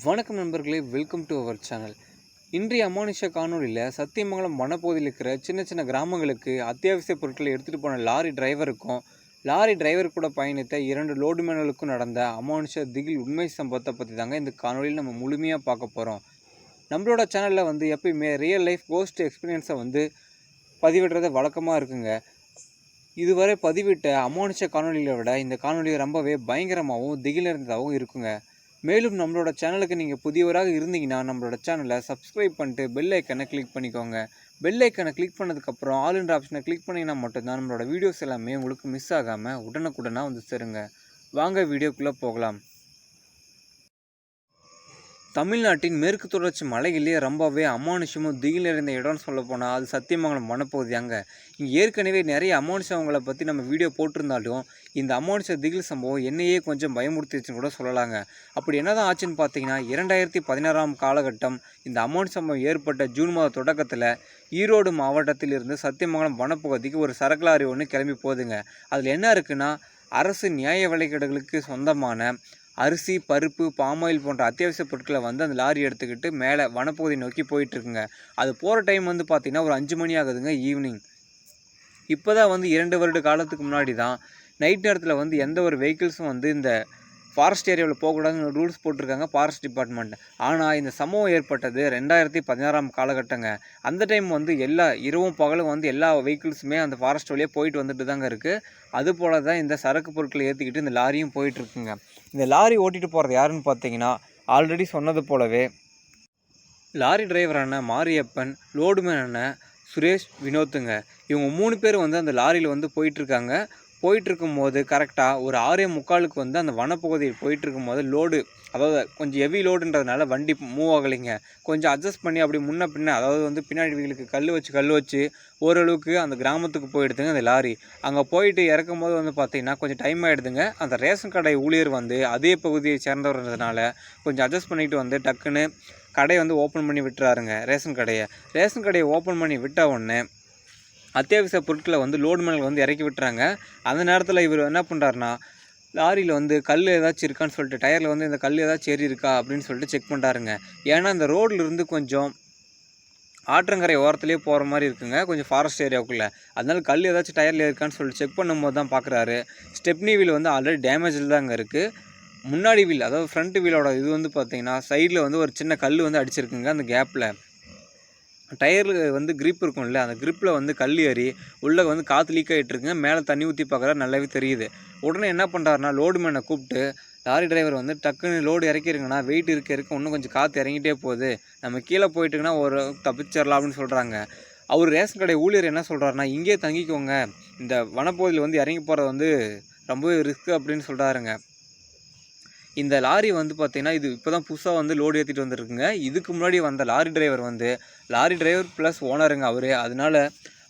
வணக்கம் நண்பர்களே welcome to our channel இன்றைய அமானுஷ காணொலியில் சத்தியமங்கலம் வனப்பகுதியில் இருக்கிற சின்ன சின்ன கிராமங்களுக்கு அத்தியாவசிய பொருட்களை எடுத்துகிட்டு போன லாரி டிரைவருக்கும் லாரி டிரைவர் கூட பயணித்த இரண்டு லோடு மேனலுக்கும் நடந்த அமானுஷ திகில் உண்மை சம்பவத்தை பற்றி தாங்க இந்த காணொலியில் நம்ம முழுமையாக பார்க்க போகிறோம் நம்மளோட சேனலில் வந்து எப்பயுமே ரியல் லைஃப் கோஸ்ட் எக்ஸ்பீரியன்ஸை வந்து பதிவிடுறது வழக்கமாக இருக்குங்க. இதுவரை பதிவிட்ட அமானுஷ காணொலிகளை விட இந்த காணொலி ரொம்பவே பயங்கரமாகவும் திகில் இருந்ததாகவும் இருக்குங்க. மேலும் நம்மளோட சேனலுக்கு நீங்கள் புதியவராக இருந்தீங்கன்னா நம்மளோட சேனலை சப்ஸ்கிரைப் பண்ணிட்டு பெல் ஐக்கனை கிளிக் பண்ணிக்கோங்க. பெல் ஐக்கனை கிளிக் பண்ணதுக்கப்புறம் ஆல் என்ற ஆப்ஷனை கிளிக் பண்ணிங்கன்னா மட்டும்தான் நம்மளோட வீடியோஸ் எல்லாமே உங்களுக்கு மிஸ் ஆகாமல் உடனுக்குடனாக வந்து சேருங்க. வாங்க வீடியோக்குள்ளே போகலாம். தமிழ்நாட்டின் மேற்கு தொடர்ச்சி மலையிலே ரொம்பவே அமானுஷமும் திகில் நிறைந்த இடம்னு சொல்ல போனால் அது சத்தியமங்கலம் வனப்பகுதியாங்க இங்கே ஏற்கனவே நிறைய அமானுஷவங்களை பற்றி நம்ம வீடியோ போட்டிருந்தாலும் இந்த அமானுஷ திகில் சம்பவம் என்னையே கொஞ்சம் பயமுறுத்திடுச்சுன்னு கூட சொல்லலாங்க. அப்படி என்னதான் ஆச்சுன்னு பார்த்தீங்கன்னா இரண்டாயிரத்தி பதினாறாம் காலகட்டம் இந்த அமானுஷ சம்பவம் ஏற்பட்ட ஜூன் மாத தொடக்கத்தில் ஈரோடு மாவட்டத்தில் இருந்து சத்தியமங்கலம் வனப்பகுதிக்கு ஒரு சரக்கு லாரி ஒன்று கிளம்பி போகுதுங்க. அதில் என்ன இருக்குன்னா அரசு நியாய விலைக்கடைகளுக்கு சொந்தமான அரிசி பருப்பு பாமாயில் போன்ற அத்தியாவசிய பொருட்களை வந்து அந்த லாரி எடுத்துக்கிட்டு மேலே வனப்பகுதி நோக்கி போயிட்டுருக்குங்க. அது போகிற டைம் வந்து பார்த்திங்கன்னா ஒரு அஞ்சு மணி ஆகுதுங்க ஈவினிங் இப்போ தான் வந்து இரண்டு வருட காலத்துக்கு முன்னாடி தான் நைட் நேரத்தில் வந்து எந்த ஒரு வெஹிக்கிள்ஸும் வந்து இந்த ஃபாரஸ்ட் ஏரியாவில் போகக்கூடாதுன்னு ரூல்ஸ் போட்டிருக்காங்க ஃபாரஸ்ட் டிபார்ட்மெண்ட் ஆனால் இந்த சம்பவம் ஏற்பட்டது ரெண்டாயிரத்தி பதினாறாம் காலகட்டங்க. அந்த டைம் வந்து எல்லா இரவும் பகலும் வந்து எல்லா வெஹிக்கிள்ஸுமே அந்த ஃபாரஸ்ட் வழியாக போயிட்டு வந்துட்டு தாங்க இருக்குது அதுபோல தான் இந்த சரக்கு பொருட்களை ஏற்றிக்கிட்டு இந்த லாரியும் போயிட்டுருக்குங்க இந்த லாரி ஓட்டிகிட்டு போகிறது யாருன்னு பார்த்தீங்கன்னா ஆல்ரெடி சொன்னது போலவே லாரி டிரைவரான மாரியப்பன் லோடுமேன் அண்ணன் சுரேஷ் வினோத்துங்க. இவங்க மூணு பேர் வந்து அந்த லாரியில் வந்து போயிட்டுருக்காங்க போயிட்டுருக்கும் போது கரெக்டாக ஒரு ஆறே முக்காலுக்கு வந்து அந்த வனப்பகுதியில் போயிட்டுருக்கும் போது லோடு அதாவது கொஞ்சம் ஹெவி லோடுன்றதுனால வண்டி மூவ் ஆகலைங்க. கொஞ்சம் அட்ஜஸ்ட் பண்ணி அப்படி முன்ன பின்ன அதாவது வந்து பின்னாடி வீங்களுக்கு கல் வச்சு கல் வச்சு ஓரளவுக்கு அந்த கிராமத்துக்கு போயிடுதுங்க அந்த லாரி. அங்கே போயிட்டு இறக்கும் போது வந்து பார்த்திங்கன்னா கொஞ்சம் டைம் ஆகிடுதுங்க அந்த ரேஷன் கடை ஊழியர் வந்து அதே பகுதியை சேர்ந்தவர்ன்றதுனால கொஞ்சம் அட்ஜஸ்ட் பண்ணிட்டு வந்து டக்குன்னு கடையை வந்து ஓப்பன் பண்ணி விட்டுறாருங்க ரேஷன் கடையை. ரேஷன் கடையை ஓப்பன் பண்ணி விட்ட உடனே அத்தியாவசிய பொருட்களை வந்து லோடு மேலே வந்து இறக்கி விட்டுறாங்க. அந்த நேரத்தில் இவர் என்ன பண்ணுறாருனா லாரியில் வந்து கல் ஏதாச்சும் இருக்கான்னு சொல்லிட்டு டயரில் வந்து இந்த கல் ஏதாச்சும் ஏறி இருக்கா அப்படின்னு சொல்லிட்டு செக் பண்ணுறாருங்க ஏன்னா இந்த ரோடில் இருந்து கொஞ்சம் ஆற்றங்கரை ஓரத்துலேயே போகிற மாதிரி இருக்குங்க. கொஞ்சம் ஃபாரஸ்ட் ஏரியாவுக்குள்ளே அதனால கல் ஏதாச்சும் டயரில் இருக்கான்னு சொல்லிட்டு செக் பண்ணும்போது தான் பார்க்குறாரு ஸ்டெப்னி வீல் வந்து ஆல்ரெடி டேமேஜில் தாங்க இருக்குது முன்னாடி வீல் அதாவது ஃப்ரண்ட் வீலோட இது வந்து பார்த்திங்கன்னா சைடில் வந்து ஒரு சின்ன கல் வந்து அடிச்சிருக்குங்க அந்த கேப்பில் டயரில் வந்து கிரிப் இருக்கும்ல அந்த கிரிப்பில் வந்து கல் ஏறி உள்ளே வந்து காற்று லீக் ஆகிட்டு இருக்குங்க மேலே தண்ணி ஊற்றி பார்க்குறா நல்லாவே தெரியுது. உடனே என்ன பண்ணுறாருனா லோடு மேனை கூப்பிட்டு லாரி டிரைவர் வந்து டக்குன்னு லோடு இறக்கிருங்கண்ணா வெயிட் இருக்க இருக்க இன்னும் கொஞ்சம் காற்று இறங்கிட்டே போகுது. நம்ம கீழே போயிட்டுங்கன்னா ஒரு தப்பிச்சிடலாம் அப்படின்னு சொல்கிறாங்க அவர் ரேஷன் கடை ஊழியர் என்ன சொல்கிறாருன்னா இங்கேயே தங்கிக்கோங்க. இந்த வனப்பகுதியில் வந்து இறங்கி போகிறது வந்து ரொம்பவே ரிஸ்க் அப்படின்னு சொல்கிறாருங்க இந்த லாரி வந்து பார்த்திங்கன்னா இது இப்போ தான் புதுசாக வந்து லோடு ஏற்றிட்டு வந்திருக்குங்க. இதுக்கு முன்னாடி வந்த லாரி டிரைவர் வந்து லாரி டிரைவர் ப்ளஸ் ஓனருங்க அவர். அதனால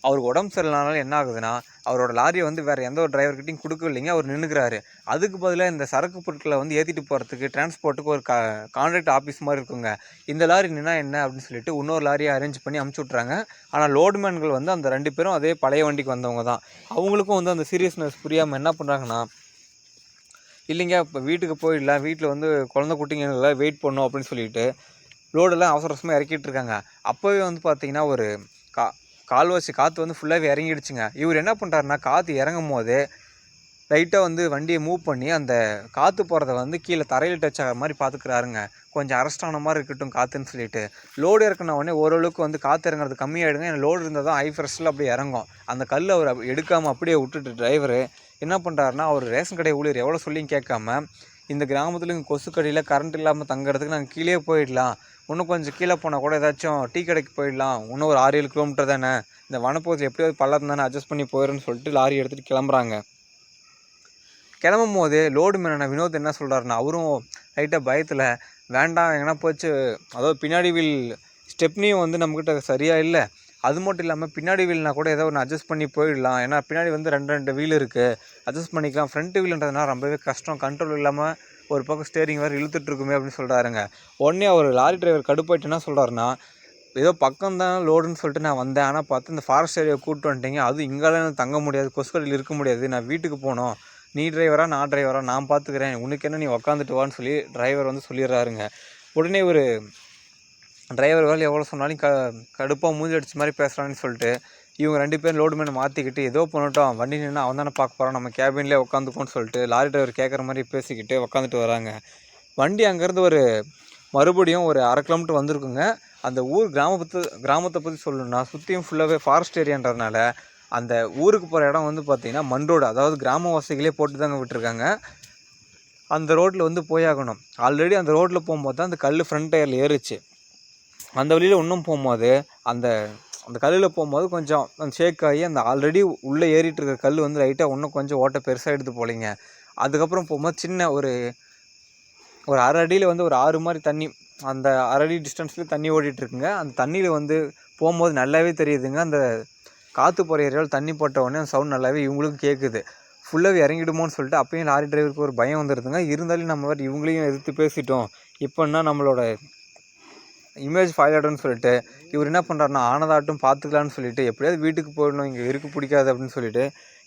அவருக்கு உடம்பு சரியில்லாதனால என்ன ஆகுதுன்னா அவரோட லாரியை வந்து வேறு எந்த ஒரு டிரைவர்கிட்டையும் கொடுக்கலைங்க அவர் நின்றுக்கிறாரு அதுக்கு பதிலாக இந்த சரக்கு பொருட்களை வந்து ஏற்றிட்டு போகிறதுக்கு டிரான்ஸ்போர்ட்டுக்கு ஒரு கா கான்ட்ராக்ட் ஆஃபீஸ் மாதிரி இருக்குங்க. இந்த லாரி நின்னா என்ன அப்படின்னு சொல்லிட்டு இன்னொரு லாரியை அரேஞ்ச் பண்ணி அமுச்சு விட்றாங்க ஆனால் லோடுமேன்கள் வந்து அந்த ரெண்டு பேரும் அதே பழைய வண்டிக்கு வந்தவங்க தான். அவங்களுக்கும் வந்து அந்த சீரியஸ்னஸ் புரியாமல் என்ன பண்ணுறாங்கன்னா இல்லைங்க இப்போ வீட்டுக்கு போயிடலாம். வீட்டில் வந்து குழந்த குட்டிங்கெல்லாம் வெயிட் பண்ணோம் அப்படின்னு சொல்லிட்டு லோடெல்லாம் அவசர அவசரமாக இறக்கிட்டு இருக்காங்க அப்போவே வந்து பார்த்தீங்கன்னா ஒரு கா கால்வாசி காற்று வந்து ஃபுல்லாகவே இறங்கிடுச்சுங்க. இவர் என்ன பண்ணுறாருனா காற்று இறங்கும் போது லைட்டாக வந்து வண்டியை மூவ் பண்ணி அந்த காற்று போகிறத வந்து கீழே தரையில் டச் ஆகிற மாதிரி பார்த்துக்கிறாருங்க கொஞ்சம் அரெஸ்ட் ஆன மாதிரி இருக்கட்டும் காற்றுன்னு சொல்லிட்டு. லோடு இறக்குன உடனே ஓரளவுக்கு வந்து காற்று இறங்குறது கம்மியாகிடுங்க ஏன்னா லோடு இருந்தால் தான் ஹை ஃப்ரெஷ்ஷில் அப்படியே இறங்கும். அந்த கல் அவர் எடுக்காமல் அப்படியே விட்டுட்டு டிரைவர் என்ன பண்ணுறாருனா அவர் ரேஷன் கடை ஊழியர் எவ்வளோ சொல்லியும் கேட்காம இந்த கிராமத்தில் இங்கே கொசுக்கடியில் கரண்ட் இல்லாமல் தங்குறதுக்கு நாங்கள் கீழே போயிடலாம். இன்னும் கொஞ்சம் கீழே போனால் கூட ஏதாச்சும் டீ கடைக்கு போயிடலாம். இன்னும் ஒரு ஆறு ஏழு கிலோமீட்டர் தானே? இந்த வனப்பகுதி எப்படியாவது பள்ளம் தானே அட்ஜஸ்ட் பண்ணி போயிடுன்னு சொல்லிட்டு லாரி எடுத்துகிட்டு கிளம்புறாங்க. கிளம்பும் போது லோடு மேனான வினோத் என்ன சொல்கிறாருன்னா அவரும் லைட்டாக பயத்தில் வேண்டாம் எங்கன்னா போச்சு. அதாவது பின்னாடி வீல் ஸ்டெப்னியும் வந்து நம்மக்கிட்ட சரியாக இல்லை. அது மட்டும் இல்லாமல் பின்னாடி வீல்னால் கூட ஏதோ ஒன்று அட்ஜஸ்ட் பண்ணி போயிடலாம். ஏன்னா பின்னாடி வந்து ரெண்டு ரெண்டு வீல் இருக்குது அட்ஜஸ்ட் பண்ணிக்கலாம். ஃப்ரண்ட் வீலுன்றதுனால ரொம்பவே கஷ்டம். கண்ட்ரோல் இல்லாமல் ஒரு பக்கம் ஸ்டேரிங் வேறு இழுத்துட்ருக்குமே அப்படின்னு சொல்கிறாருங்க உடனே அவர் லாரி டிரைவர் கடுப்பாயிட்டு என்ன சொல்கிறாருன்னா ஏதோ பக்கம் தான் லோடுன்னு சொல்லிட்டு நான் வந்தேன். ஆனால் பார்த்து இந்த ஃபாரஸ்ட் ஏரியா கூப்பிட்டு வந்துட்டீங்க. அதுவும் இங்கெல்லாம் தங்க முடியாது. கொசுக்கடையில் இருக்க முடியாது. நான் வீட்டுக்கு போகணும். நீ டிரைவரா நான் டிரைவரா நான் பார்த்துக்கிறேன். உனக்கு என்ன நீ உக்காந்துட்டு வான்னு சொல்லி டிரைவர் வந்து சொல்லிடுறாருங்க. உடனே ஒரு டிரைவர் வேலை எவ்வளோ சொன்னாலும் க கடுப்பாக மூஞ்சி அடிச்ச மாதிரி பேசுகிறான்னு சொல்லிட்டு இவங்க ரெண்டு பேரும் லோடு மேனை மாற்றிக்கிட்டு ஏதோ பண்ணட்டும் வண்டி நின்று அவன் தானே பார்க்க போகிறான் நம்ம கேபின்லேயே உட்காந்துக்கோன்னு சொல்லிட்டு லாரி டிரைவர் கேட்குற மாதிரி பேசிக்கிட்டு உட்காந்துட்டு வராங்க. வண்டி அங்கேருந்து ஒரு மறுபடியும் ஒரு அரை கிலோமீட்டர் வந்திருக்குங்க. அந்த ஊர் கிராமத்தை கிராமத்தை பற்றி சொல்லணும்னா சுற்றியும் ஃபுல்லாகவே ஃபாரஸ்ட் ஏரியான்றதுனால அந்த ஊருக்கு போகிற இடம் வந்து பார்த்திங்கன்னா மண் ரோடு. அதாவது கிராமவாசிகளே போட்டு தாங்க விட்டுருக்காங்க. அந்த ரோட்டில் வந்து போயாகணும். ஆல்ரெடி அந்த ரோட்டில் போகும்போது தான் அந்த கல் ஃப்ரண்ட் டயரில் ஏறுச்சு. அந்த வழியில் இன்னும் போகும்போது அந்த அந்த கல்லில் போகும்போது கொஞ்சம் அந்த ஷேக் ஆகி அந்த ஆல்ரெடி உள்ளே ஏறிட்டு இருக்க கல் வந்து லைட்டாக இன்னும் கொஞ்சம் ஓட்டை பெருசாக எடுத்து போலிங்க. அதுக்கப்புறம் போகும்போது சின்ன ஒரு ஒரு அரை அடியில் வந்து ஒரு ஆறு மாதிரி தண்ணி அந்த அரை அடி டிஸ்டன்ஸ்லேயே தண்ணி ஓடிட்டுருக்குங்க. அந்த தண்ணியில் வந்து போகும்போது நல்லாவே தெரியுதுங்க. அந்த காற்று போகிற ஏரியாவில் தண்ணி போட்ட உடனே அந்த சவுண்ட் நல்லாவே இவங்களுக்கும் கேட்குது ஃபுல்லாகவே இறங்கிடுமோன்னு சொல்லிட்டு அப்பயும் லாரி டிரைவருக்கு ஒரு பயம் வந்துடுதுங்க இருந்தாலும் நம்ம வேறு இவங்களையும் எதிர்த்து பேசிட்டோம். இப்போன்னா நம்மளோட இமேஜ் ஃபைல் ஆகிடும்னு சொல்லிட்டு இவர் என்ன பண்ணுறாருன்னா ஆனதாட்டும் பார்த்துக்கலான்னு சொல்லிட்டு எப்படியாவது வீட்டுக்கு போயிடணும் இங்கே இருக்கு பிடிக்காது அப்படின்னு சொல்லிட்டு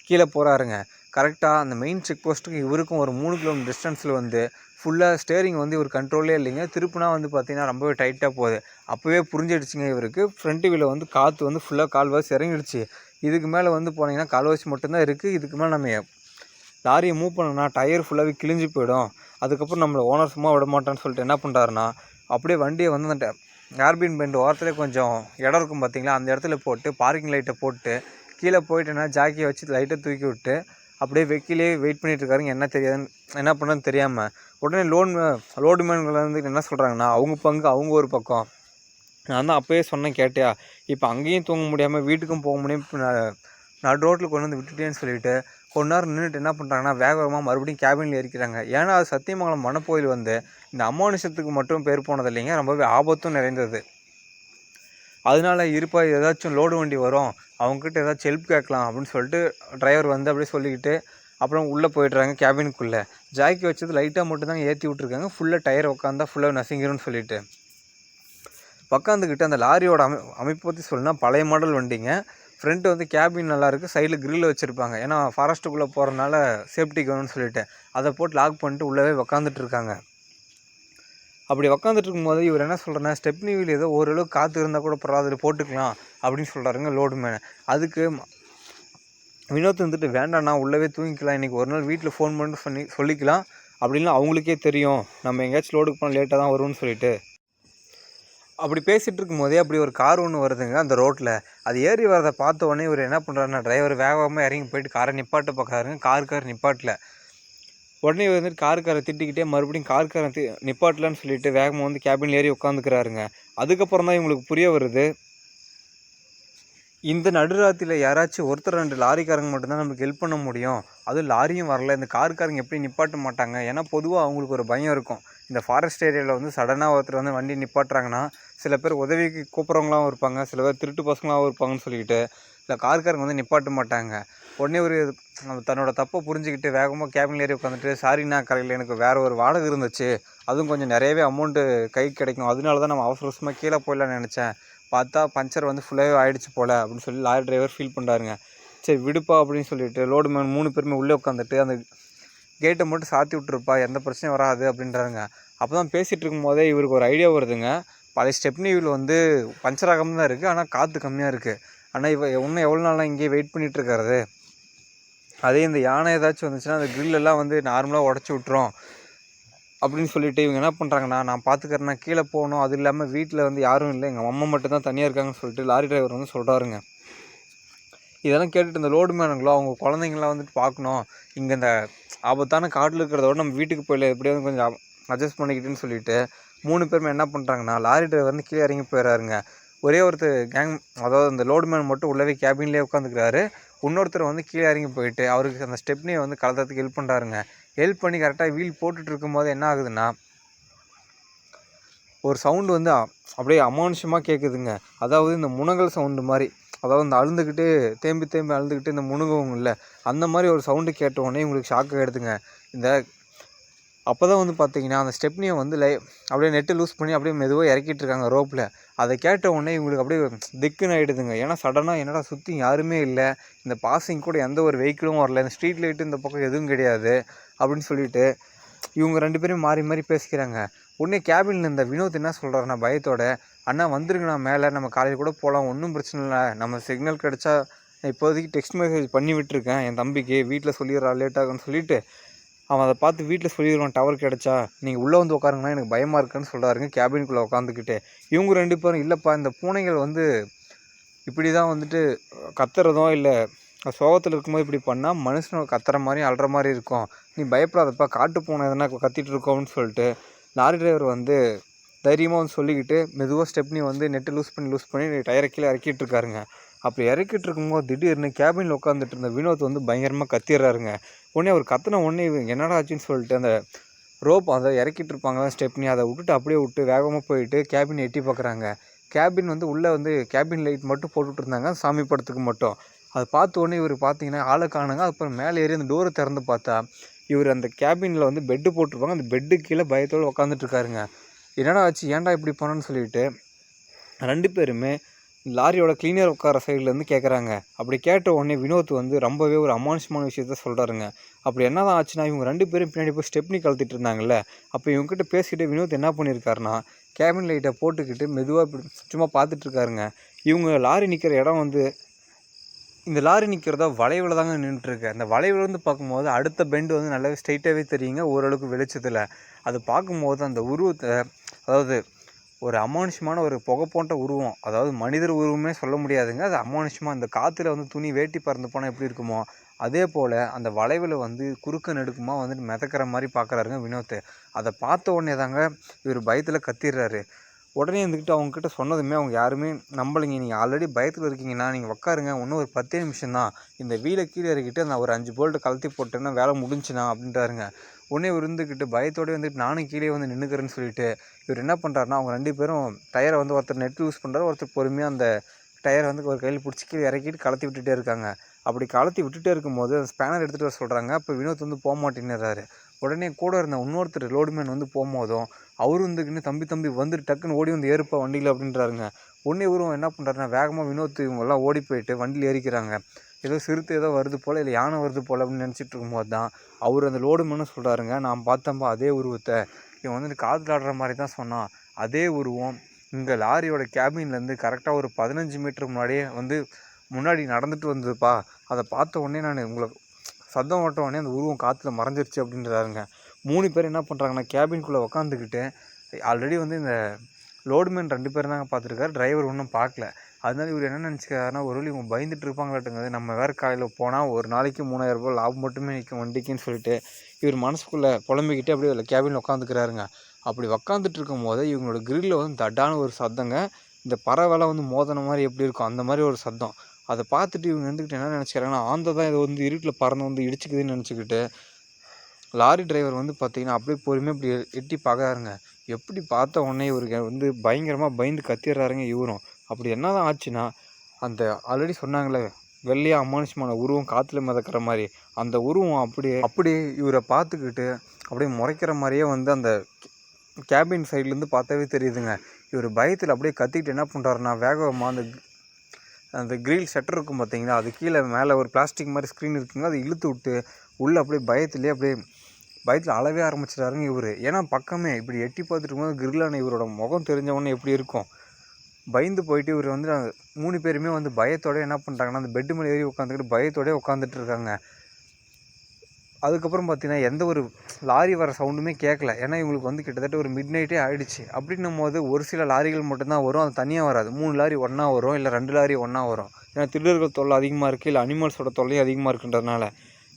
கீழே போகிறாருங்க கரெக்டாக அந்த மெயின் செக் போஸ்ட்டுக்கு இவருக்கும் ஒரு மூணு கிலோமீட்டர் டிஸ்டன்ஸில் வந்து ஃபுல்லாக ஸ்டேரிங் வந்து இவர் கண்ட்ரோலே இல்லைங்க. திருப்புனா வந்து பார்த்திங்கன்னா ரொம்பவே டைட்டாக போகுது. அப்போவே புரிஞ்சிடுச்சுங்க இவருக்கு. ஃப்ரண்ட் வீல வந்து காற்று வந்து ஃபுல்லாக கால்வாசி இறங்கிடுச்சு. இதுக்கு மேலே வந்து போனீங்கன்னா கால்வாசி மட்டும்தான் இருக்குது இதுக்கு மேலே நம்ம லாரியை மூவ் பண்ணோன்னா டயர் ஃபுல்லாகவே கிழிஞ்சு போயிடும். அதுக்கப்புறம் நம்மளை ஓனர் சும்மா விட மாட்டான்னு சொல்லிட்டு என்ன பண்ணுறாருன்னா அப்படியே வண்டியை வந்து அந்த ஏர்பின் பெண்ட் ஓரத்தில் கொஞ்சம் இடம் இருக்கும் பார்த்தீங்களா? அந்த இடத்துல போட்டு பார்க்கிங் லைட்டை போட்டு கீழே போயிட்டேன்னா ஜாக்கியை வச்சு லைட்டை தூக்கி விட்டு அப்படியே வெக்கிலே வெயிட் பண்ணிட்டு இருக்காருங்க. என்ன தெரியாதுன்னு என்ன பண்ணுறதுன்னு தெரியாமல் உடனே லோன் லோடு மேன்கள் வந்து என்ன சொல்கிறாங்கன்னா அவங்க பங்கு அவங்க ஒரு பக்கம். நான் தான் அப்போயே சொன்னேன் கேட்டியா? இப்போ அங்கேயும் தூங்க முடியாமல் வீட்டுக்கும் போக முடியும். இப்போ நான் ரோட்டில் கொண்டு வந்து விட்டுட்டேன்னு சொல்லிட்டு கொஞ்ச நேரம் நின்றுட்டு என்ன பண்ணுறாங்கன்னா வேக வேகமாக மறுபடியும் கேபினில் ஏறிக்கிறாங்க. ஏன்னா அது சத்தியமங்கலம் மணப்போயில் வந்து இந்த அமானுஷத்துக்கு மட்டும் பேர் போனது இல்லைங்க. ரொம்பவே ஆபத்தும் நிறைந்தது. அதனால இருப்பா ஏதாச்சும் லோடு வண்டி வரும். அவங்கக்கிட்ட ஏதாச்சும் ஹெல்ப் கேட்கலாம் அப்படின்னு சொல்லிட்டு டிரைவர் வந்து அப்படியே சொல்லிக்கிட்டு அப்புறம் உள்ளே போயிடுறாங்க கேபினுக்குள்ளே ஜாக்கி வச்சது லைட்டாக மட்டும்தான் ஏற்றி விட்ருக்காங்க ஃபுல்லாக டயர் உட்காந்தா ஃபுல்லாக நசுங்கிரும்னு சொல்லிட்டு. உக்காந்துக்கிட்டு அந்த லாரியோட அமை அமைப்பு பற்றி சொல்லணும்னா பழைய மாடல் வண்டிங்க. ஃப்ரண்ட்டு வந்து கேபின் நல்லா இருக்குது சைடில் கிரில் வச்சுருப்பாங்க. ஏன்னா ஃபாரஸ்ட்டுக்குள்ளே போகிறனால சேஃப்டிக்கு வேணும்னு சொல்லிட்டு. அதை போட்டு லாக் பண்ணிட்டு உள்ளவே உக்காந்துட்டு இருக்காங்க. அப்படி உக்காந்துட்டு இருக்கும்போது இவர் என்ன சொல்கிறேன்னா ஸ்டெப்னி வீல் ஏதோ ஓரளவு காற்று இருந்தால் கூட பரவாயில்ல போட்டுக்கலாம் அப்படின்னு சொல்கிறாருங்க லோடு மேனே அதுக்கு வினோத் வந்துட்டு வேண்டாண்ணா உள்ளவே தூங்கிக்கலாம் இன்றைக்கி ஒரு நாள் வீட்டில் ஃபோன் பண்ணி சொல்லி சொல்லிக்கலாம் அப்படின்னு அவங்களுக்கே தெரியும் நம்ம எங்கேயாச்சும் லோடுக்கு போனால் லேட்டாக தான் வரும்னு சொல்லிட்டு. அப்படி பேசிகிட்டு இருக்கும்போதே அப்படி ஒரு கார் ஒன்று வருதுங்க அந்த ரோட்டில் அது ஏறி வரதை பார்த்த உடனே இவர் என்ன பண்ணுறாருன்னா டிரைவர் வேகமாக இறங்கி போயிட்டு காரை நிப்பாட்ட பார்க்குறாருங்க கார் கார் நிப்பாட்டல. உடனே வந்து வந்துட்டு காருக்காரை திட்டிக்கிட்டே மறுபடியும் காருக்காரன் தி நிப்பாட்டலான்னு சொல்லிட்டு வேகமாக வந்து கேபினில் ஏறி உட்காந்துக்கிறாருங்க அதுக்கப்புறம் தான் இவங்களுக்கு புரிய வருது. இந்த நடுராத்திரியில் யாராச்சும் ஒருத்தர் ரெண்டு லாரிக்காரங்க மட்டும்தான் நமக்கு ஹெல்ப் பண்ண முடியும். அதுவும் லாரியும் வரல. இந்த காருக்காரங்க எப்படி நிப்பாட்ட மாட்டாங்க? ஏன்னா பொதுவாக அவங்களுக்கு ஒரு பயம் இருக்கும். இந்த ஃபாரஸ்ட் ஏரியாவில் வந்து சடனாக ஒருத்தர் வந்து வண்டி நிப்பாட்டுறாங்கன்னா சில பேர் உதவிக்கு கூப்பிட்றவங்களாவும் இருப்பாங்க. சில பேர் திருட்டு பசங்களாகவும் இருப்பாங்கன்னு சொல்லிட்டு இல்லை காருக்காரங்க வந்து நிப்பாட்ட மாட்டாங்க. உடனே ஒரு நம்ம தன்னோட தப்பை புரிஞ்சுக்கிட்டு வேகமாக கேபினில் ஏறி உட்காந்துட்டு சாரிண்ணா கரையில் எனக்கு வேறு ஒரு வாடகை இருந்துச்சு. அதுவும் கொஞ்சம் நிறையவே அமௌண்ட்டு கை கிடைக்கும். அதனால தான் நம்ம அவசர அவசரமாக கீழே போயிடலான்னு நினச்சேன். பார்த்தா பஞ்சர் வந்து ஃபுல்லாகவே ஆயிடுச்சு போல் அப்படின்னு சொல்லி லாரி டிரைவர் ஃபீல் பண்ணுறாருங்க சரி விடுப்பா அப்படின்னு சொல்லிட்டு லோடு மேன் மூணு பேருமே உள்ளே உட்காந்துட்டு அந்த கேட்டை மட்டும் சாத்தி விட்டுருப்பா எந்த பிரச்சனையும் வராது அப்படின்றாருங்க. அப்போ தான் பேசிகிட்டு இருக்கும்போதே இவருக்கு ஒரு ஐடியா வருதுங்க. பழைய ஸ்டெப்னி வீல் வந்து பஞ்சர் ஆகாமல் தான் இருக்குது ஆனால் காற்று கம்மியாக இருக்குது ஆனால் இவ இன்னும் எவ்வளோ நாளாக இங்கேயே வெயிட் பண்ணிட்டு அதே இந்த யானை ஏதாச்சும் வந்துச்சுன்னா அந்த grill வந்து நார்மலாக உடச்சி விட்ரும் அப்படின்னு சொல்லிட்டு இவங்க என்ன பண்ணுறாங்கன்னா நான் பார்த்துக்கறேன்னா கீழே போகணும். அது இல்லாமல் வீட்டில் வந்து யாரும் இல்லை. எங்கள் அம்மா மட்டும் தான் தனியாக இருக்காங்கன்னு சொல்லிட்டு லாரி டிரைவர் வந்து சொல்கிறாருங்க இதெல்லாம் கேட்டுட்டு இந்த லோடு மேனுங்களோ அவங்க குழந்தைங்களாம் வந்துட்டு பார்க்கணும். இங்கே இந்த ஆபத்தான காட்டில் இருக்கிறத விட நம்ம வீட்டுக்கு போயில எப்படியாவது கொஞ்சம் அட்ஜஸ்ட் பண்ணிக்கிட்டுன்னு சொல்லிட்டு மூணு பேருமே என்ன பண்ணுறாங்கன்னா லாரி டிரைவர் வந்து கீழே இறங்கி போயிடறாருங்க ஒரே ஒருத்தர் கேங் அதாவது அந்த லோடு மேன் மட்டும் உள்ளவே கேபின்லேயே உட்காந்துக்கிறாரு இன்னொருத்தர் வந்து கீழே இறங்கி போயிட்டு அவருக்கு அந்த ஸ்டெப்னியை வந்து கலத்துறதுக்கு ஹெல்ப் பண்ணுறாருங்க ஹெல்ப் பண்ணி கரெக்டாக வீல் போட்டுட்டு இருக்கும்போது என்ன ஆகுதுன்னா ஒரு சவுண்டு வந்து அப்படியே அமானுஷமாக கேட்குதுங்க அதாவது இந்த முனங்கல் சவுண்டு மாதிரி அதாவது இந்த அழுந்துக்கிட்டு தேம்பி தேம்பி அழுந்துக்கிட்டு இந்த முணுங்குவோங்கல்ல அந்த மாதிரி ஒரு சவுண்டு கேட்டவுடனே இவங்களுக்கு உங்களுக்கு ஷாக்காக எடுத்துங்க இந்த அப்போ தான் வந்து பார்த்தீங்கன்னா அந்த ஸ்டெப்னியை வந்து லை அப்படியே நெட்டு லூஸ் பண்ணி அப்படியே மெதுவாக இறக்கிட்டு இருக்காங்க ரோப்பில் அதை கேட்ட உடனே இவங்களுக்கு அப்படியே திக்குன்னு ஆகிடுதுங்க ஏன்னா சடனாக என்னடா சுற்றி யாருமே இல்லை. இந்த பாசிங் கூட எந்த ஒரு வெஹிக்கிளும் வரல. இந்த ஸ்ட்ரீட் லைட்டு இந்த பக்கம் எதுவும் கிடையாது அப்படின்னு சொல்லிட்டு இவங்க ரெண்டு பேரும் மாறி மாறி பேசிக்கிறாங்க. உடனே கேபினில் இருந்த வினோத் என்ன சொல்கிறாருன்னா பயத்தோட அண்ணா வந்துருங்கண்ணா மேலே நம்ம காலையில் கூட போகலாம் ஒன்றும் பிரச்சனை இல்லை. நம்ம சிக்னல் கிடச்சா இப்போதைக்கு டெக்ஸ்ட் மெசேஜ் பண்ணி விட்டுருக்கேன். என் தம்பிக்கு வீட்டில் சொல்லிடுறா லேட் ஆகும்னு சொல்லிட்டு அவன் அதை பார்த்து வீட்டில் சொல்லிடுவான் டவர் கிடச்சா நீங்கள் உள்ளே வந்து உட்காருங்கன்னா எனக்கு பயமாக இருக்குன்னு சொல்கிறாருங்க கேபினுக்குள்ளே உட்காந்துக்கிட்டு. இவங்க ரெண்டு பேரும் இல்லைப்பா இந்த பூனைகள் வந்து இப்படி தான் வந்துட்டு கத்துறதும் இல்லை சோகத்தில் இருக்கும்போது இப்படி பண்ணால் மனுஷனோட கத்துற மாதிரி அழுற மாதிரி இருக்கும். நீ பயப்படாதப்பா காட்டு பூனை எதனா கத்திட்டு இருக்கோம்னு சொல்லிட்டு லாரி டிரைவர் வந்து தைரியமாக வந்து சொல்லிக்கிட்டு மெதுவாக ஸ்டெப்னி வந்து நெட்டை லூஸ் பண்ணி லூஸ் பண்ணி டயரை கீழே இறக்கிட்டு இருக்காருங்க. அப்படி இறக்கிட்டு இருக்கும்போது திடீர்னு கேபினில் உட்காந்துட்டு இருந்த வினோத் வந்து பயங்கரமாக கத்திடுறாருங்க. உடனே அவர் கத்தின உடனே இவங்க என்னடா ஆச்சுன்னு சொல்லிட்டு அந்த ரோப் அதை இறக்கிட்டு இருப்பாங்க ஸ்டெப்னி அதை விட்டுட்டு அப்படியே விட்டு வேகமாக போயிட்டு கேபின் எட்டி பார்க்குறாங்க கேபின் வந்து உள்ளே வந்து கேபின் லைட் மட்டும் போட்டுட்டு இருந்தாங்க. சாமி படத்துக்கு மட்டும். அதை பார்த்த உடனே இவர் பார்த்தீங்கன்னா ஆளை காணுங்க. அப்புறம் மேலே ஏறி அந்த டோரை திறந்து பார்த்தா இவர் அந்த கேபினில் வந்து பெட்டு போட்டிருப்பாங்க. அந்த பெட்டு கீழே பயத்தோடு உட்காந்துட்டு இருக்காருங்க. என்னடா ஆச்சு? ஏன்டா இப்படி பண்ணணும்னு சொல்லிட்டு ரெண்டு பேருமே லாரியோட கிளீனர் உட்கார சைட்லேருந்து கேட்குறாங்க அப்படி கேட்ட உடனே வினோத் வந்து ரொம்பவே ஒரு அமானுஷமான விஷயத்த சொல்கிறாருங்க அப்படி என்ன தான் ஆச்சுன்னா இவங்க ரெண்டு பேரும் பின்னாடி போய் ஸ்டெப்னி கழுத்திட்டு இருந்தாங்கல்ல அப்போ இவங்ககிட்ட பேசிக்கிட்டு வினோத் என்ன பண்ணியிருக்காருன்னா கேபின் லைட்டை போட்டுக்கிட்டு மெதுவாக இப்படி சும்மா பார்த்துட்டு இருக்காருங்க. இவங்க லாரி நிற்கிற இடம் வந்து இந்த லாரி நிற்கிறதா வளைவில் தாங்க நின்றுட்டுருக்கு அந்த வளைவில் வந்து பார்க்கும்போது அடுத்த பெண்டு வந்து நல்லாவே ஸ்ட்ரைட்டாகவே தெரியுங்க ஓரளவுக்கு வெளிச்சத்தில். அது பார்க்கும்போது அந்த உருவத்தை அதாவது ஒரு அமானுஷமான ஒரு புகை போன்ற உருவம். அதாவது மனிதர் உருவமே சொல்ல முடியாதுங்க. அது அமானுஷமாக அந்த காற்றுல வந்து துணி வேட்டி பறந்து போனால் எப்படி இருக்குமோ அதே போல் அந்த வளைவில் வந்து குறுக்க நெடுக்குமா வந்துட்டு மிதக்கிற மாதிரி பார்க்குறாருங்க வினோத் அதை பார்த்த உடனே தாங்க இவர் பயத்தில் கத்திடுறாரு உடனே இருந்துக்கிட்டு அவங்கக்கிட்ட சொன்னதுமே அவங்க யாருமே நம்பலைங்க. நீங்கள் ஆல்ரெடி பயத்தில் இருக்கீங்கன்னா நீங்கள் உட்காருங்க. இன்னும் ஒரு பத்தே நிமிஷம் தான். இந்த வீலை கீழே இறக்கிட்டு நான் ஒரு அஞ்சு போல்ட்டு கழட்டி போட்டேன்னா வேலை முடிஞ்சுண்ணா அப்படின்றாருங்க. உடனே இருந்துக்கிட்டு பயத்தோடய வந்துட்டு நானும் கீழே வந்து நின்றுக்கிறேன்னு சொல்லிட்டு இவர் என்ன பண்ணுறாருனா அவங்க ரெண்டு பேரும் டயரை வந்து ஒருத்தர் நெட் யூஸ் பண்ணுறாரு ஒருத்தர் பொறுமையாக அந்த டயரை வந்து ஒரு கையில் பிடிச்சி கீழே இறக்கிட்டு கலத்தி விட்டுட்டே இருக்காங்க. அப்படி கலத்தி விட்டுட்டே இருக்கும்போது அந்த ஸ்பேனர் எடுத்துகிட்டு வர சொல்கிறாங்க அப்போ வினோத் வந்து போக மாட்டேன்னுறாரு. உடனே கூட இருந்த இன்னொருத்தர் லோடுமேன் வந்து போகும்போதும் அவரு வந்துக்கின்னு தம்பி தம்பி வந்துட்டு டக்குன்னு ஓடி வந்து ஏறுப்பா வண்டியில் அப்படின்றாருங்க. உடனே இவரும் என்ன பண்ணுறாருன்னா வேகமாக வினோத் இவங்கெல்லாம் ஓடி போயிட்டு வண்டியில் ஏறிக்கிறாங்க. ஏதோ சிறுத்தை ஏதோ வருது போல் இல்லை யானை வருது போல் அப்படின்னு நினச்சிட்டு இருக்கும்போது தான் அவர் அந்த லோடுமேனும் சொல்கிறாருங்க நான் பார்த்தப்பா அதே உருவத்தை. இவன் வந்துட்டு காதில் ஆடுற மாதிரி தான் சொன்னான். அதே உருவம் இங்கே லாரியோட கேபின்லேருந்து கரெக்டாக ஒரு பதினஞ்சு மீட்டர் முன்னாடியே வந்து முன்னாடி நடந்துட்டு வந்ததுப்பா. அதை பார்த்த உடனே நான் உங்களை சத்தம் ஓட்ட உடனே அந்த உருவம் காற்றுல மறைஞ்சிருச்சு அப்படின்றாருங்க மூணு பேர் என்ன பண்ணுறாங்கன்னா கேபின்குள்ளே உக்காந்துக்கிட்டு ஆல்ரெடி வந்து இந்த லோடுமேன் ரெண்டு பேரும் தாங்க பார்த்துருக்காரு. டிரைவர் ஒன்றும் பார்க்கல. அதனால இவர் என்ன நினச்சிக்காருன்னா ஒரு வழி இவங்க பயந்துட்டு இருப்பாங்களாட்டுங்க நம்ம வேறு காலையில் போனால் ஒரு நாளைக்கு மூணாயிரம் ரூபாய் லாபம் மட்டுமே நிற்கும் வண்டிக்குன்னு சொல்லிட்டு இவர் மனசுக்குள்ளே புலம்பிக்கிட்டு அப்படியே கேபினில் உட்காந்துக்கிறாருங்க அப்படி உக்காந்துட்டு இருக்கும் போது இவங்களோட கிரில்ல வந்து தட்டான ஒரு சத்தங்க இந்த பறவைலாம் வந்து மோதன மாதிரி எப்படி இருக்கும் அந்த மாதிரி ஒரு சத்தம். அதை பார்த்துட்டு இவங்க இருந்துக்கிட்டு என்ன நினச்சிக்கிறாங்கன்னா ஆந்தை தான் இதை வந்து இருட்டில் பறந்து வந்து இடிச்சுக்குதுன்னு நினச்சிக்கிட்டு லாரி டிரைவர் வந்து பார்த்திங்கன்னா அப்படியே பொறுமையாக இப்படி எட்டி பார்க்குறாருங்க எப்படி பார்த்த உடனே இவருக்கு வந்து பயங்கரமாக பயந்து கத்திடுறாருங்க இவரும். அப்படி என்ன தான் ஆச்சுன்னா அந்த ஆல்ரெடி சொன்னாங்களே வெள்ளையாக அமானுஷமான உருவம் காற்றுல மிதக்கிற மாதிரி அந்த உருவம் அப்படியே அப்படியே இவரை பார்த்துக்கிட்டு அப்படியே முறைக்கிற மாதிரியே வந்து அந்த கேபின் சைட்லேருந்து பார்த்தாவே தெரியுதுங்க. இவர் பயத்தில் அப்படியே கத்திக்கிட்டு என்ன பண்ணுறாருன்னா வேகமாக அந்த அந்த கிரில் ஷட்டர் இருக்கும் பார்த்தீங்களா? அது கீழே மேலே ஒரு பிளாஸ்டிக் மாதிரி ஸ்க்ரீன் இருக்குங்க. அதை இழுத்து விட்டு உள்ளே அப்படியே பயத்துலேயே அப்படியே பயத்தில் அளவே ஆரம்பிச்சிட்டாருங்க இவர். ஏன்னா பக்கமே இப்படி எட்டி பார்த்துட்டு இருக்கும்போது கிரில்லான இவரோட முகம் தெரிஞ்சவொடனே எப்படி இருக்கும்? பயந்து போயிட்டு இவர் வந்து மூணு பேருமே வந்து பயத்தோட என்ன பண்ணுறாங்கன்னா அந்த பெட்டு மேலே ஏறி உட்காந்துக்கிட்டு பயத்தோடய உட்காந்துட்டு இருக்காங்க. அதுக்கப்புறம் பார்த்தீங்கன்னா எந்த ஒரு லாரி வர சவுண்டுமே கேட்கல ஏன்னா இவங்களுக்கு வந்து கிட்டத்தட்ட ஒரு மிட் நைட்டே ஆகிடுச்சு அப்படின்னும் போது ஒரு சில லாரிகள் மட்டும்தான் வரும். அது தனியாக வராது. மூணு லாரி ஒன்றா வரும். இல்லை ரெண்டு லாரி ஒன்றா வரும். ஏன்னா திருடர்கள் தொல்லை அதிகமாக இருக்குது இல்லை அனிமல்ஸோட தொல்லையும் அதிகமாக இருக்குன்றதுனால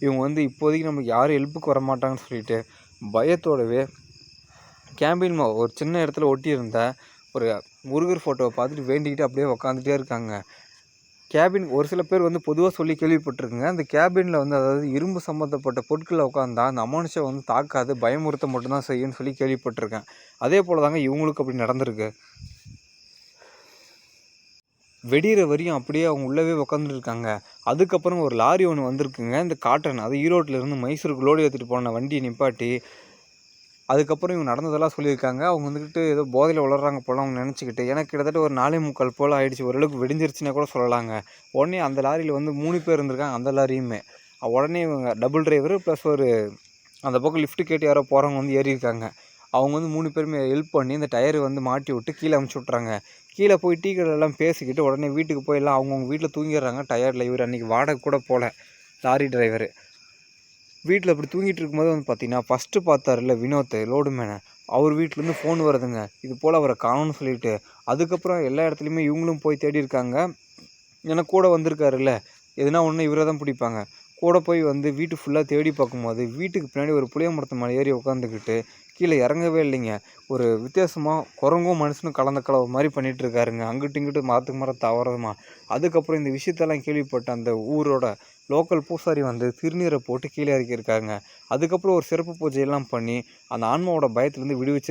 இவங்க வந்து இப்போதைக்கு நமக்கு யாரும் ஹெல்ப்புக்கு வர மாட்டாங்கன்னு சொல்லிட்டு பயத்தோடவே கேம்பின் ஒரு சின்ன இடத்துல ஒட்டியிருந்த ஒரு முருகர் ஃபோட்டோவை பார்த்துட்டு வேண்டிக்கிட்டு அப்படியே உக்காந்துட்டே இருக்காங்க. கேபின் ஒரு சில பேர் வந்து பொதுவாக சொல்லி கேள்விப்பட்டிருக்குங்க. அந்த கேபினில் வந்து அதாவது இரும்பு சம்மந்தப்பட்ட பொருட்களை உட்காந்தா அந்த அமானுஷை வந்து தாக்காது பயமுறுத்த மட்டும்தான் செய்யும்னு சொல்லி கேள்விப்பட்டிருக்கேன். அதே போல் தாங்க இவங்களுக்கு அப்படி நடந்திருக்கு. வெடிகிற வரையும் அப்படியே அவங்க உள்ளவே உட்காந்துட்டு இருக்காங்க அதுக்கப்புறம் ஒரு லாரி ஒன்று வந்திருக்குங்க. இந்த காட்டன் அது ஈரோட்டிலேருந்து மைசூருக்கு லோடு ஏற்றிட்டு போன வண்டியை நிப்பாட்டி அதுக்கப்புறம் இவங்க நடந்ததெல்லாம் சொல்லியிருக்காங்க. அவங்க வந்துக்கிட்டு ஏதோ போதையில் வளர்கிறாங்க போல அவங்க நினச்சிக்கிட்டு. எனக்கு கிட்டத்தட்ட ஒரு நாலே முக்கால் போல் ஆகிடுச்சு ஓரளவுக்கு விடிஞ்சிருச்சுன்னா கூட சொல்லலாங்க. உடனே அந்த லாரியில் வந்து மூணு பேர் இருந்திருக்காங்க அந்த லாரியுமே. உடனே இவங்க டபுள் டிரைவர் ப்ளஸ் ஒரு அந்த பக்கம் லிஃப்ட்டு கேட்டு யாரோ போகிறவங்க வந்து ஏறியிருக்காங்க அவங்க வந்து மூணு பேருமே ஹெல்ப் பண்ணி இந்த டயரை வந்து மாட்டி விட்டு கீழே அமுச்சு விட்றாங்க கீழே போய் டீ கடையிலலாம் பேசிக்கிட்டு உடனே வீட்டுக்கு போய் எல்லாம் அவங்கவுங்க வீட்டில் தூங்கிடுறாங்க. டயரில் இவர் அன்றைக்கி வாடகை கூட போகல லாரி டிரைவர் வீட்டில் அப்படி தூங்கிட்டு இருக்கும்போது வந்து பார்த்தீங்கன்னா ஃபஸ்ட்டு பார்த்தாருல்ல வினோத் லோடு மேனை அவர் வீட்டிலேருந்து ஃபோன் வருதுங்க. இது போல் அவரை காணும்னு சொல்லிட்டு அதுக்கப்புறம் எல்லா இடத்துலையுமே இவங்களும் போய் தேடி இருக்காங்க. ஏன்னா கூட வந்திருக்காருல்ல. எதுனா ஒன்று இவரை தான் பிடிப்பாங்க. கூட போய் வந்து வீட்டு ஃபுல்லாக தேடி பார்க்கும்போது வீட்டுக்கு பின்னாடி ஒரு புளிய மரத்து மேலே ஏறி உட்காந்துக்கிட்டு கீழே இறங்கவே இல்லைங்க. ஒரு வித்தியாசமாக குரங்கும் மனுஷனும் கலந்த கலவை மாதிரி பண்ணிகிட்டு இருக்காருங்க. அங்கிட்டு இங்கிட்டு மரத்துக்கு மரம் தவறதுமா. அதுக்கப்புறம் இந்த விஷயத்தெல்லாம் கேள்விப்பட்ட அந்த ஊரோட லோக்கல் பூசாரி வந்து திருநீரை போட்டு கீழே இறக்கியிருக்காங்க. அதுக்கப்புறம் ஒரு சிறப்பு பூஜையெல்லாம் பண்ணி அந்த ஆன்மாவோட பயத்துலேருந்து விடுவிச்சு